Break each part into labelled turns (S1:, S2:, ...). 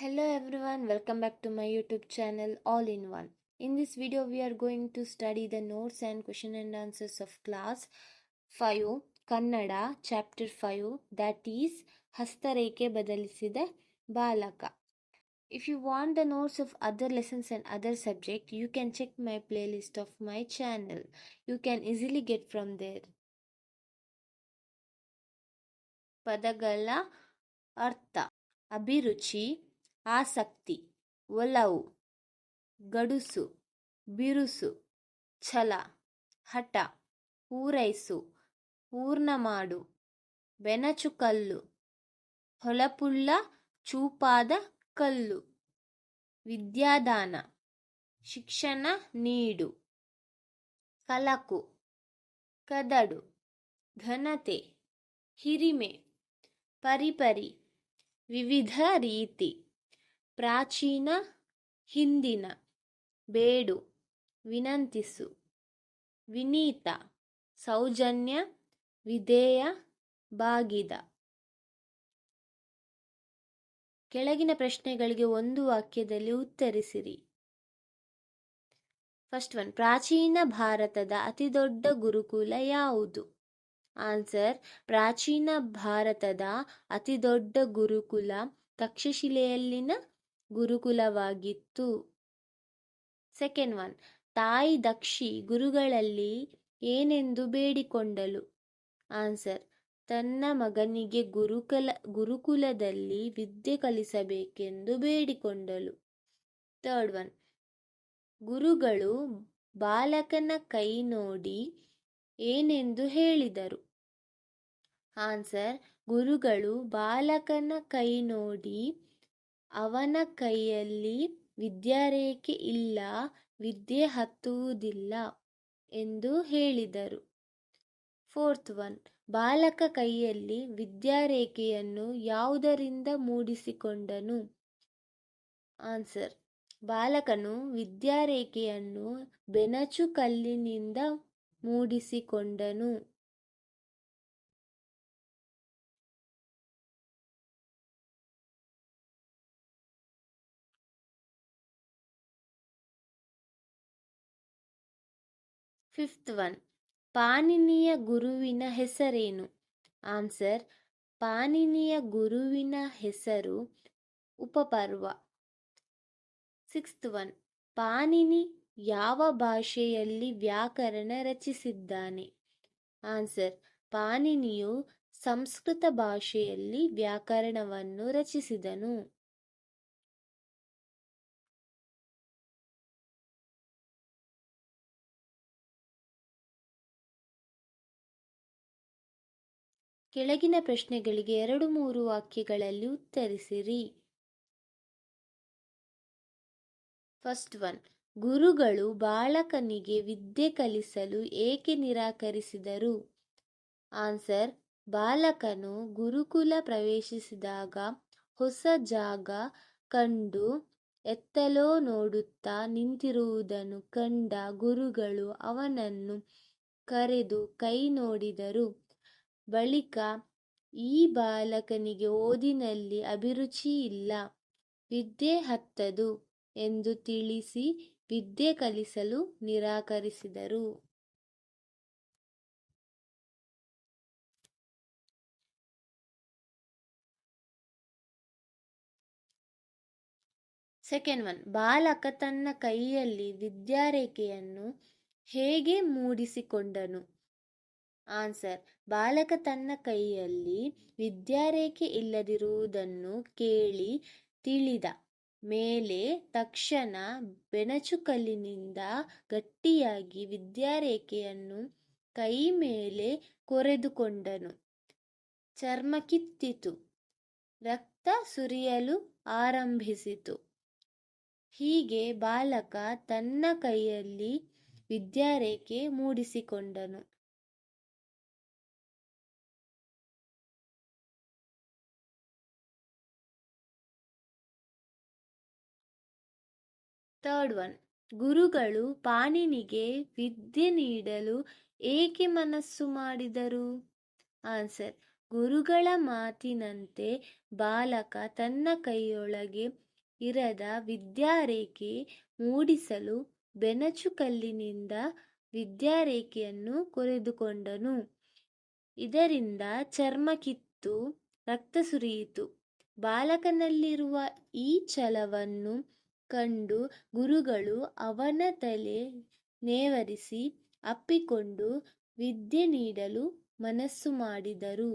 S1: Hello everyone, welcome back to my YouTube channel All in One. In this video, we are going to study the notes and question and answers of class 5 Kannada chapter 5 that is ಹಸ್ತರೇಖೆ ಬದಲಿಸಿದ ಬಾಲಕ If you want the notes of other lessons and other subject, you can check my playlist of my channel. You can easily get from there. ಪದಗಳ ಅರ್ಥ ಅಭಿರುಚಿ ಆಸಕ್ತಿ, ಒಲವು, ಗಡುಸು, ಬಿರುಸು, ಛಲ, ಹಠ, ಪೂರೈಸು ಪೂರ್ಣ ಮಾಡು ಬೆನಚುಕಲ್ಲು, ಹೊಳಪುಳ್ಳ ಚೂಪಾದ ಕಲ್ಲು, ವಿದ್ಯಾದಾನ, ಶಿಕ್ಷಣ ನೀಡು, ಕಲಕು, ಕದಡು, ಘನತೆ, ಹಿರಿಮೆ, ಪರಿಪರಿ, ವಿವಿಧ ರೀತಿ. ಪ್ರಾಚೀನ ಹಿಂದಿನ. ಬೇಡು, ವಿನಂತಿಸು. ವಿನೀತ, ಸೌಜನ್ಯ, ವಿಧೇಯ ಬಾಗಿದ ಕೆಳಗಿನ ಪ್ರಶ್ನೆಗಳಿಗೆ ಒಂದು ವಾಕ್ಯದಲ್ಲಿ ಉತ್ತರಿಸಿರಿ. ಫಸ್ಟ್ ಒನ್ ಪ್ರಾಚೀನ ಭಾರತದ ಅತಿದೊಡ್ಡ ಗುರುಕುಲ ಯಾವುದು? ಆನ್ಸರ್ ಪ್ರಾಚೀನ ಭಾರತದ ಅತಿದೊಡ್ಡ ಗುರುಕುಲ ತಕ್ಷಶಿಲೆಯಲ್ಲಿನ ಗುರುಕುಲವಾಗಿತ್ತು. ಸೆಕೆಂಡ್ ಒನ್ ತಾಯಿ ದಕ್ಷಿ ಗುರುಗಳಲ್ಲಿ ಏನೆಂದು ಬೇಡಿಕೊಂಡಳು? ಆನ್ಸರ್ ತನ್ನ ಮಗನಿಗೆ ಗುರುಕುಲ, ಗುರುಕುಲದಲ್ಲಿ ವಿದ್ಯೆ ಕಲಿಸಬೇಕೆಂದು ಬೇಡಿಕೊಂಡಳು. ಥರ್ಡ್ ಒನ್ ಗುರುಗಳು ಬಾಲಕನ ಕೈ ನೋಡಿ ಏನೆಂದು ಹೇಳಿದರು? ಆನ್ಸರ್ ಗುರುಗಳು ಬಾಲಕನ ಕೈ ನೋಡಿ ಅವನ ಕೈಯಲ್ಲಿ ವಿದ್ಯಾರೇಖೆ ಇಲ್ಲ, ವಿದ್ಯೆ ಹತ್ತುವುದಿಲ್ಲ ಎಂದು ಹೇಳಿದರು. ಫೋರ್ತ್ ಒನ್, ಬಾಲಕ ಕೈಯಲ್ಲಿ ವಿದ್ಯಾರೇಖೆಯನ್ನು ಯಾವುದರಿಂದ ಮೂಡಿಸಿಕೊಂಡನು? ಆನ್ಸರ್, ಬಾಲಕನು ವಿದ್ಯಾರೇಖೆಯನ್ನು ಬೆನಚು ಕಲ್ಲಿನಿಂದ ಮೂಡಿಸಿಕೊಂಡನು. ಫಿಫ್ತ್ ಒನ್ ಪಾನಿನಿಯ ಗುರುವಿನ ಹೆಸರೇನು? ಆನ್ಸರ್, ಪಾನಿನಿಯ ಗುರುವಿನ ಹೆಸರು ಉಪಪರ್ವ. ಸಿಕ್ಸ್ತ್ ಒನ್ ಪಾನಿನಿ ಯಾವ ಭಾಷೆಯಲ್ಲಿ ವ್ಯಾಕರಣ ರಚಿಸಿದ್ದಾನೆ? ಆನ್ಸರ್, ಪಾನಿನಿಯು ಸಂಸ್ಕೃತ ಭಾಷೆಯಲ್ಲಿ ವ್ಯಾಕರಣವನ್ನು ರಚಿಸಿದನು. ಕೆಳಗಿನ ಪ್ರಶ್ನೆಗಳಿಗೆ ಎರಡು ಮೂರು ವಾಕ್ಯಗಳಲ್ಲಿ ಉತ್ತರಿಸಿರಿ. ಫಸ್ಟ್ ಒನ್ ಗುರುಗಳು ಬಾಲಕನಿಗೆ ವಿದ್ಯೆ ಕಲಿಸಲು ಏಕೆ ನಿರಾಕರಿಸಿದರು? ಆನ್ಸರ್ ಬಾಲಕನು ಗುರುಕುಲ ಪ್ರವೇಶಿಸಿದಾಗ ಹೊಸ ಜಾಗ ಕಂಡು ಎತ್ತಲೋ ನೋಡುತ್ತಾ ನಿಂತಿರುವುದನ್ನು ಕಂಡ ಗುರುಗಳು ಅವನನ್ನು ಕರೆದು ಕೈ ನೋಡಿದರು. ಬಳಿಕ ಈ ಬಾಲಕನಿಗೆ ಓದಿನಲ್ಲಿ ಅಭಿರುಚಿ ಇಲ್ಲ. ವಿದ್ಯೆ ಹತ್ತದು ಎಂದು ತಿಳಿಸಿ ವಿದ್ಯೆ ಕಲಿಸಲು ನಿರಾಕರಿಸಿದರು. ಸೆಕೆಂಡ್ ಒನ್ ಬಾಲಕ ತನ್ನ ಕೈಯಲ್ಲಿ ವಿದ್ಯಾರೇಖೆಯನ್ನು ಹೇಗೆ ಮೂಡಿಸಿಕೊಂಡನು? ಆನ್ಸರ್ ಬಾಲಕ ತನ್ನ ಕೈಯಲ್ಲಿ ವಿದ್ಯಾರೇಖೆ ಇಲ್ಲದಿರುವುದನ್ನು ಕೇಳಿ ತಿಳಿದ ಮೇಲೆ ತಕ್ಷಣ ಬೆಣಚುಕಲ್ಲಿನಿಂದ ಗಟ್ಟಿಯಾಗಿ ವಿದ್ಯಾರೇಖೆಯನ್ನು ಕೈ ಮೇಲೆ ಕೊರೆದುಕೊಂಡನು. ಚರ್ಮ ಕಿತ್ತಿತು ರಕ್ತ ಸುರಿಯಲು ಆರಂಭಿಸಿತು. ಹೀಗೆ ಬಾಲಕ ತನ್ನ ಕೈಯಲ್ಲಿ ವಿದ್ಯಾರೇಖೆ ಮೂಡಿಸಿಕೊಂಡನು. ಥರ್ಡ್ ಒನ್ ಗುರುಗಳು ಪಾಣಿನಿಗೆ ವಿದ್ಯೆ ನೀಡಲು ಏಕೆ ಮನಸ್ಸು ಮಾಡಿದರು? ಆನ್ಸರ್ ಗುರುಗಳ ಮಾತಿನಂತೆ ಬಾಲಕ ತನ್ನ ಕೈಯೊಳಗೆ ಇರದ ವಿದ್ಯಾರೇಖೆ ಮೂಡಿಸಲು ಬೆನಚುಕಲ್ಲಿನಿಂದ ವಿದ್ಯಾರೇಖೆಯನ್ನು ಕೊರೆದುಕೊಂಡನು. ಇದರಿಂದ ಚರ್ಮ ಕಿತ್ತು, ರಕ್ತ ಸುರಿಯಿತು. ಬಾಲಕನಲ್ಲಿರುವ ಈ ಛಲವನ್ನು ಕಂಡು ಗುರುಗಳು ಅವನ ತಲೆ ನೇವರಿಸಿ ಅಪ್ಪಿಕೊಂಡು ವಿದ್ಯೆ ನೀಡಲು ಮನಸ್ಸು ಮಾಡಿದರು.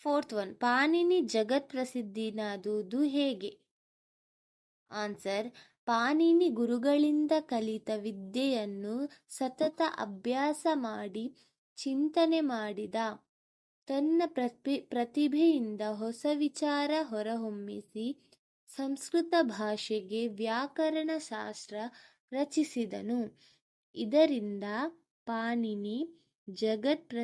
S1: ಫೋರ್ತ್ ಒನ್ ಪಾನಿನಿ ಜಗತ್ ಪ್ರಸಿದ್ಧಿನಾದುದು ಹೇಗೆ ಆನ್ಸರ್ ಪಾಣಿನಿ ಗುರುಗಳಿಂದ ಕಲಿತ ವಿದ್ಯೆಯನ್ನು ಸತತ ಅಭ್ಯಾಸ ಮಾಡಿ, ಚಿಂತನೆ ಮಾಡಿದ. ತನ್ನ ಪ್ರತಿ, ಪ್ರತಿಭೆಯಿಂದ ಹೊಸ ವಿಚಾರ ಹೊರಹೊಮ್ಮಿಸಿ ಸಂಸ್ಕೃತ ಭಾಷೆಗೆ ವ್ಯಾಕರಣ ಶಾಸ್ತ್ರ ರಚಿಸಿದನು. ಇದರಿಂದ ಪಾಣಿನಿ ಜಗತ್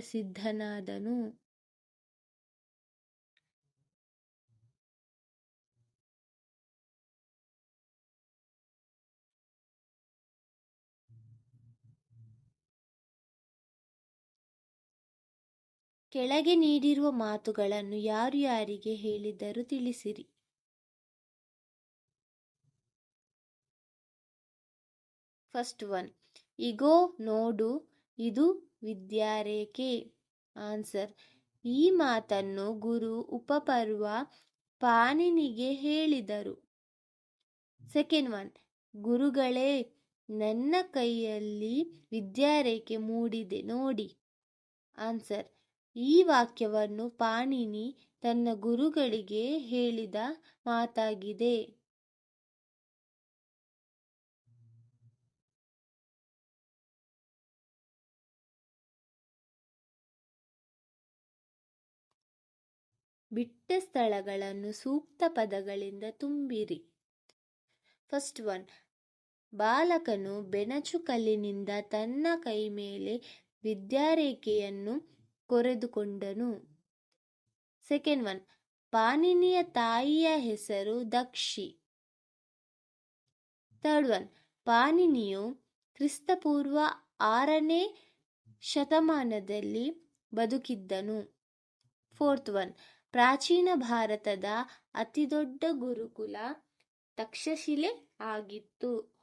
S1: ಕೆಳಗೆ ನೀಡಿರುವ ಮಾತುಗಳನ್ನು ಯಾರು ಯಾರಿಗೆ ಹೇಳಿದರು ತಿಳಿಸಿರಿ. ಫಸ್ಟ್ ಒನ್ ಇಗೋ, ನೋಡು, ಇದು ವಿದ್ಯಾರೇಖೆ. ಆನ್ಸರ್ ಈ ಮಾತನ್ನು ಗುರು ಉಪಪರ್ವ ಪಾನಿನಿಗೆ ಹೇಳಿದರು. ಸೆಕೆಂಡ್ ಒನ್ ಗುರುಗಳೇ, ನನ್ನ ಕೈಯಲ್ಲಿ ವಿದ್ಯಾರೇಖೆ ಮೂಡಿದೆ, ನೋಡಿ. ಆನ್ಸರ್ ಈ ವಾಕ್ಯವನ್ನು ಪಾಣಿನಿ ತನ್ನ ಗುರುಗಳಿಗೆ ಹೇಳಿದ ಮಾತಾಗಿದೆ. ಬಿಟ್ಟ ಸ್ಥಳಗಳನ್ನು ಸೂಕ್ತ ಪದಗಳಿಂದ ತುಂಬಿರಿ. ಫಸ್ಟ್ ಒನ್ ಬಾಲಕನು ಬೆಣಚು ಕಲ್ಲಿನಿಂದ ತನ್ನ ಕೈ ಮೇಲೆ ವಿದ್ಯಾರೇಖೆಯನ್ನು ಕೊರೆದುಕೊಂಡನು. ಸೆಕೆಂಡ್ ಒನ್ ಪಾನಿನಿಯ ತಾಯಿಯ ಹೆಸರು ದಕ್ಷಿ. ಥರ್ಡ್ ಒನ್ ಪಾನಿನಿಯು ಕ್ರಿಸ್ತಪೂರ್ವ ಆರನೇ ಶತಮಾನದಲ್ಲಿ ಬದುಕಿದ್ದನು. ಫೋರ್ತ್ ಒನ್ ಪ್ರಾಚೀನ ಭಾರತದ ಅತಿದೊಡ್ಡ ಗುರುಕುಲ ತಕ್ಷಶಿಲೆ ಆಗಿತ್ತು.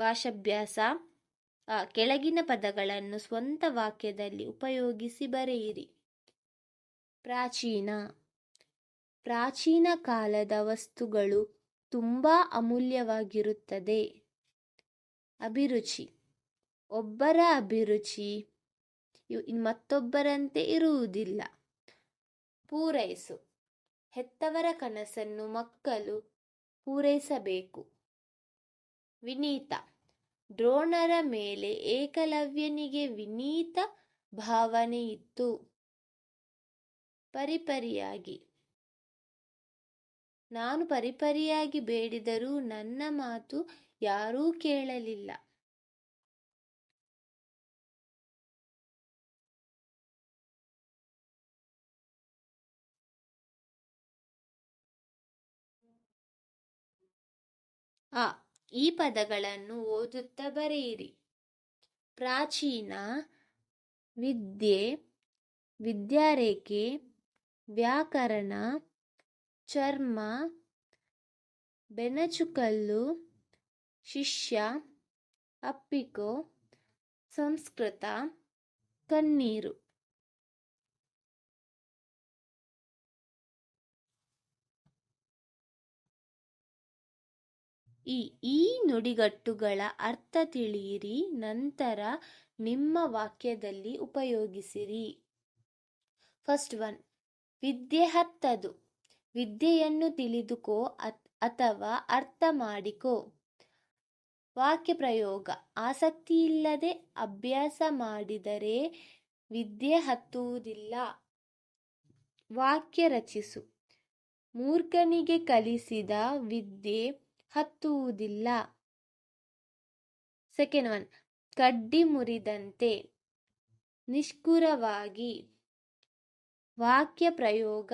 S1: ಭಾಷಾಭ್ಯಾಸ ಕೆಳಗಿನ ಪದಗಳನ್ನು ಸ್ವಂತ ವಾಕ್ಯದಲ್ಲಿ ಉಪಯೋಗಿಸಿ ಬರೆಯಿರಿ. ಪ್ರಾಚೀನ. ಪ್ರಾಚೀನ ಕಾಲದ ವಸ್ತುಗಳು ತುಂಬ ಅಮೂಲ್ಯವಾಗಿರುತ್ತದೆ. ಅಭಿರುಚಿ. ಒಬ್ಬರ ಅಭಿರುಚಿ ಮತ್ತೊಬ್ಬರಂತೆ ಇರುವುದಿಲ್ಲ. ಪೂರೈಸು. ಹೆತ್ತವರ ಕನಸನ್ನು ಮಕ್ಕಳು ಪೂರೈಸಬೇಕು. ವಿನೀತ. ದ್ರೋಣರ ಮೇಲೆ ಏಕಲವ್ಯನಿಗೆ ವಿನೀತ ಭಾವನೆಯಿತ್ತು. ಪರಿಪರಿಯಾಗಿ. ನಾನು ಪರಿಪರಿಯಾಗಿ ಬೇಡಿದರೂ ನನ್ನ ಮಾತು ಯಾರೂ ಕೇಳಲಿಲ್ಲ. ಆ ಈ ಪದಗಳನ್ನು ಓದುತ್ತಾ ಬರೆಯಿರಿ. ಪ್ರಾಚೀನ ವಿದ್ಯೆ ವಿದ್ಯಾರೇಖೆ ವ್ಯಾಕರಣ ಚರ್ಮ ಬೆನಚುಕಲ್ಲು ಶಿಷ್ಯ ಅಪ್ಪಿಕೋ ಸಂಸ್ಕೃತ ಕಣ್ಣೀರು. ಈ ಈ ನುಡಿಗಟ್ಟುಗಳ ಅರ್ಥ ತಿಳಿಯಿರಿ, ನಂತರ ನಿಮ್ಮ ವಾಕ್ಯದಲ್ಲಿ ಉಪಯೋಗಿಸಿರಿ. ಫಸ್ಟ್ ಒನ್ ವಿದ್ಯೆ ಹತ್ತದು. ವಿದ್ಯೆಯನ್ನು ತಿಳಿದುಕೋ ಅಥವಾ ಅರ್ಥ ಮಾಡಿಕೋ. ವಾಕ್ಯ ಪ್ರಯೋಗ, ಆಸಕ್ತಿಯಿಲ್ಲದೆ ಅಭ್ಯಾಸ ಮಾಡಿದರೆ ವಿದ್ಯೆ ಹತ್ತುವುದಿಲ್ಲ. ವಾಕ್ಯ ರಚಿಸು. ಮೂರ್ಖನಿಗೆ ಕಲಿಸಿದ ವಿದ್ಯೆ ಹತ್ತುವುದಿಲ್ಲ. ಸೆಕೆಂಡ್ ಒನ್ ಕಡ್ಡಿ ಮುರಿದಂತೆ ನಿಷ್ಕುರವಾಗಿ. ವಾಕ್ಯ ಪ್ರಯೋಗ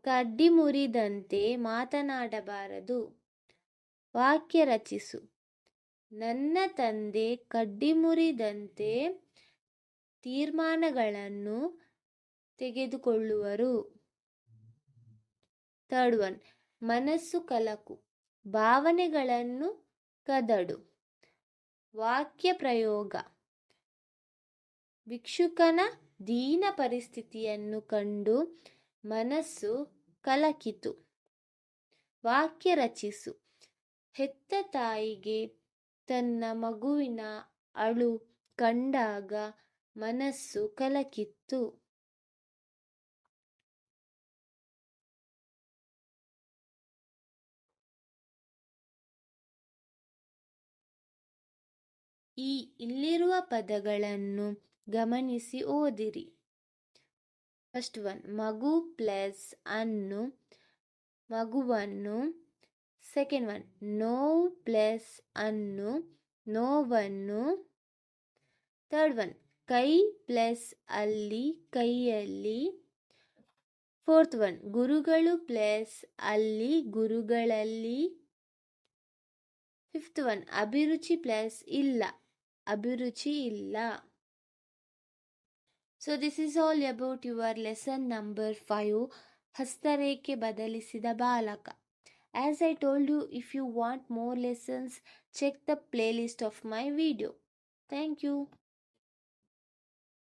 S1: ಕಡ್ಡಿ ಮುರಿದಂತೆ ಮಾತನಾಡಬಾರದು. ವಾಕ್ಯ ರಚಿಸು, ನನ್ನ ತಂದೆ ಕಡ್ಡಿ ಮುರಿದಂತೆ ತೀರ್ಮಾನಗಳನ್ನು ತೆಗೆದುಕೊಳ್ಳುವರು. ಥರ್ಡ್ ಒನ್ ಮನಸ್ಸು ಕಲಕು. ಭಾವನೆಗಳನ್ನು ಕದಡು. ವಾಕ್ಯ ಪ್ರಯೋಗ. ಭಿಕ್ಷುಕನ ದೀನ ಪರಿಸ್ಥಿತಿಯನ್ನು ಕಂಡು ಮನಸ್ಸು ಕಲಕಿತು. ವಾಕ್ಯ ರಚಿಸು. ಹೆತ್ತ ತಾಯಿಗೆ ತನ್ನ ಮಗುವಿನ ಅಳು ಕಂಡಾಗ ಮನಸ್ಸು ಕಲಕಿತ್ತು. ಈ ಇಲ್ಲಿರುವ ಪದಗಳನ್ನು ಗಮನಿಸಿ ಓದಿರಿ. ಫಸ್ಟ್ ಒನ್ ಮಗು ಪ್ಲಸ್ ಅನ್ನು, ಮಗುವನ್ನು. ಸೆಕೆಂಡ್ ಒನ್ ನೋವು ಪ್ಲಸ್ ಅನ್ನು, ನೋವನ್ನು. ಥರ್ಡ್ ಒನ್ ಕೈ ಪ್ಲಸ್ ಅಲ್ಲಿ, ಕೈಯಲ್ಲಿ. ಫೋರ್ತ್ ಒನ್ ಗುರುಗಳು ಪ್ಲಸ್ ಅಲ್ಲಿ, ಗುರುಗಳಲ್ಲಿ. ಫಿಫ್ತ್ ಒನ್ ಅಭಿರುಚಿ ಪ್ಲಸ್ ಇಲ್ಲ. ಅಭಿರುಚಿ ಇಲ್ಲ. So this is all about your lesson number five ಹಸ್ತರೇಖೆ ಬದಲಿಸಿದ ಬಾಲಕ. As I told you if you want more lessons check the playlist of my video thank you.